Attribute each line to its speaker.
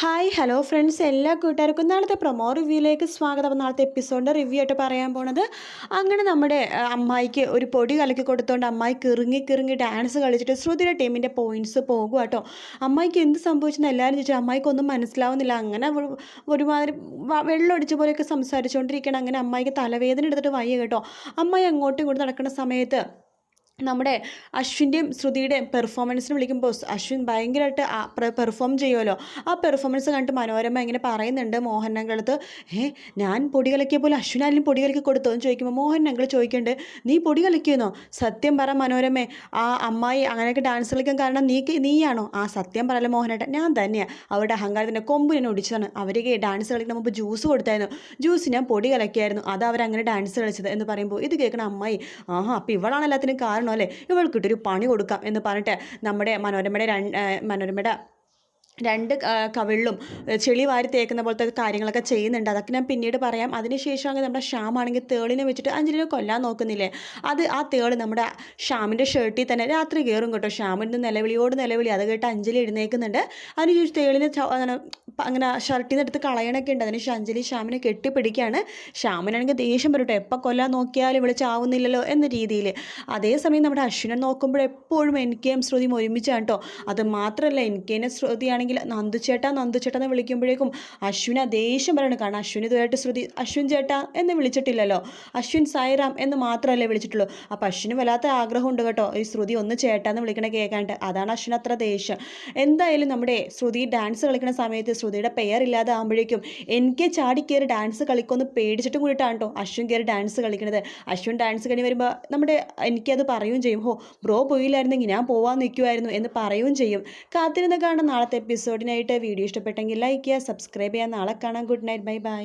Speaker 1: Hi hello friends. എല്ലാ കൂട്ടുകാർക്കും നാളത്തെ പ്രൊമോ റിവ്യൂയിലേക്ക് സ്വാഗതം. നാളത്തെ എപ്പിസോഡിന്റെ റിവ്യൂ ആയിട്ട് പറയാൻ പോണത് അങ്ങനെ നമ്മുടെ അമ്മായിക്ക് ഒരു പൊടി കലക്കി കൊടുത്തോണ്ട് അമ്മായി കിറുങ്ങി കിറുങ്ങി ഡാൻസ് കളിച്ചിട്ട് ശ്രുതിയുടെ ടീമിന്റെ പോയിന്റ്സ് പോകും കേട്ടോ അമ്മായിക്ക് എന്ത് സംഭവിച്ചെന്ന് എല്ലാവരും ചോദിച്ചാൽ അമ്മായിക്കൊന്നും മനസ്സിലാവുന്നില്ല. അങ്ങനെ ഒരുമാതിരി വെള്ളമടിച്ച പോലെയൊക്കെ സംസാരിച്ചുകൊണ്ടിരിക്കണം അങ്ങനെ അമ്മായിക്ക് തലവേദന എടുത്തിട്ട് വയ്യ കേട്ടോ. അമ്മായി അങ്ങോട്ടും ഇങ്ങോട്ടും നടക്കുന്ന സമയത്ത് നമ്മുടെ അശ്വിന്റെയും ശ്രുതിയുടെയും പെർഫോമൻസിന് വിളിക്കുമ്പോൾ അശ്വിൻ ഭയങ്കരമായിട്ട് പെർഫോം ചെയ്യുമല്ലോ. ആ പെർഫോമൻസ് കണ്ടിട്ട് മനോരമ ഇങ്ങനെ പറയുന്നുണ്ട് മോഹൻ അങ്കളത്ത് ഏ ഞാൻ പൊടി കലക്കിയ പോലെ അശ്വിനാലും പൊടി കലക്കി കൊടുത്തോ? എന്ന് ചോദിക്കുമ്പോൾ മോഹൻ അങ്കിൾ ചോദിക്കുന്നുണ്ട് നീ പൊടി കലക്കിയെന്നോ? സത്യം പറ മനോരമേ ആ അമ്മായി അങ്ങനെയൊക്കെ ഡാൻസ് കളിക്കാൻ കാരണം നീ നീയാണോ? ആ സത്യം പറയല്ലോ മോഹനേട്ട ഞാൻ തന്നെയാണ് അവരുടെ അഹങ്കാരത്തിന്റെ കൊമ്പ് ഞാൻ ഒടിച്ചതാണ്. അവർക്ക് ഡാൻസ് കളിക്കുന്ന മുമ്പ് ജ്യൂസ് കൊടുത്തായിരുന്നു. ജ്യൂസ് ഞാൻ പൊടി കലക്കിയായിരുന്നു. അത് അവരങ്ങനെ ഡാൻസ് കളിച്ചത്. എന്ന് പറയുമ്പോൾ ഇത് കേൾക്കണ അമ്മായി ആഹാ അപ്പോൾ ഇവളാണ് എല്ലാത്തിനും കാരണം. അല്ലേ? ഇവൾക്കിട്ടൊരു പണി കൊടുക്കാം എന്ന് പറഞ്ഞിട്ട് നമ്മുടെ മനോരമയുടെ മനോരമയുടെ രണ്ട് കവിളിലും ചെളി വാരി തേക്കുന്ന പോലത്തെ കാര്യങ്ങളൊക്കെ ചെയ്യുന്നുണ്ട്. അതൊക്കെ ഞാൻ പിന്നീട് പറയാം. അതിനുശേഷം അങ്ങനെ നമ്മുടെ ഷ്യാമാണെങ്കിൽ തേളിനെ വെച്ചിട്ട് അഞ്ജലിനെ കൊല്ലാൻ നോക്കുന്നില്ലേ? അത് ആ തേൾ നമ്മുടെ ഷ്യാമിന്റെ ഷർട്ടിൽ തന്നെ രാത്രി കയറും കേട്ടോ. ഷ്യാമിന്റെ നിലവിളിയോട് നിലവിളി. അത് കേട്ട് അഞ്ജലി എഴുന്നേൽക്കുന്നുണ്ട്. അതിനുശേഷം തേളിനെ അങ്ങനെ ഷർട്ടിൽ നിന്ന് എടുത്ത് കളയണൊക്കെ ഉണ്ട്. അതിനുശേഷം അഞ്ജലി ശ്യാമിനെ കെട്ടിപ്പിടിക്കുകയാണ് ശ്യാമിനാണെങ്കിൽ ദേഷ്യം വരട്ടെ. എപ്പോൾ കൊല്ലാൻ നോക്കിയാലും ഇവിടെ ചാവുന്നില്ലല്ലോ എന്ന രീതിയിൽ അതേസമയം നമ്മുടെ അശ്വിനെ നോക്കുമ്പോൾ എപ്പോഴും എൻ കെ എം ശ്രുതിയും ഒരുമിച്ചാണ് കേട്ടോ അത് മാത്രമല്ല എൻ കെ എന്നെ ശ്രുതിയാണെങ്കിൽ നന്ദുചേട്ടാ നന്ദുചേട്ടാ എന്ന് വിളിക്കുമ്പോഴേക്കും അശ്വിന ദേഷ്യം വരണം. കാരണം അശ്വിൻ ഇതുമായിട്ട് ശ്രുതി അശ്വിൻ ചേട്ടാ എന്ന് വിളിച്ചിട്ടില്ലല്ലോ. അശ്വിൻ സായിറാം എന്ന് മാത്രമല്ലേ വിളിച്ചിട്ടുള്ളൂ. അപ്പോൾ അശ്വിന് വല്ലാത്ത ആഗ്രഹമുണ്ട് കേട്ടോ. ഈ ശ്രുതി ഒന്ന് ചേട്ടാന്ന് വിളിക്കണ കേൾക്കാണ്ട് അതാണ് അശ്വിൻ അത്ര ദേഷ്യം. എന്തായാലും നമ്മുടെ ശ്രുതി ഡാൻസ് കളിക്കുന്ന സമയത്ത് ശ്രുതിയുടെ പെയർ ഇല്ലാതെ ആകുമ്പോഴേക്കും എനിക്ക് ചാടി കയറി ഡാൻസ് കളിക്കുമെന്ന് പേടിച്ചിട്ടും കൂടിയിട്ടാണ് കേട്ടോ അശ്വിൻ കയറി ഡാൻസ് കളിക്കണത്. അശ്വിൻ ഡാൻസ് കഴിഞ്ഞ് വരുമ്പോൾ നമ്മുടെ എനിക്കത് പറയുകയും ചെയ്യും. ഹോ ബ്രോ പോയില്ലായിരുന്നെങ്കിൽ ഞാൻ പോവാൻ നിൽക്കുമായിരുന്നു എന്ന് പറയുകയും ചെയ്യും. കാത്തിരുന്ന് കാണാൻ നാളത്തെ എപ്പിസോഡിനായിട്ട് വീഡിയോ ഇഷ്ടപ്പെട്ടെങ്കിൽ ലൈക്ക് ചെയ്യുക സബ്സ്ക്രൈബ് ചെയ്യുക. നാളെ കാണാം. Good night bye bye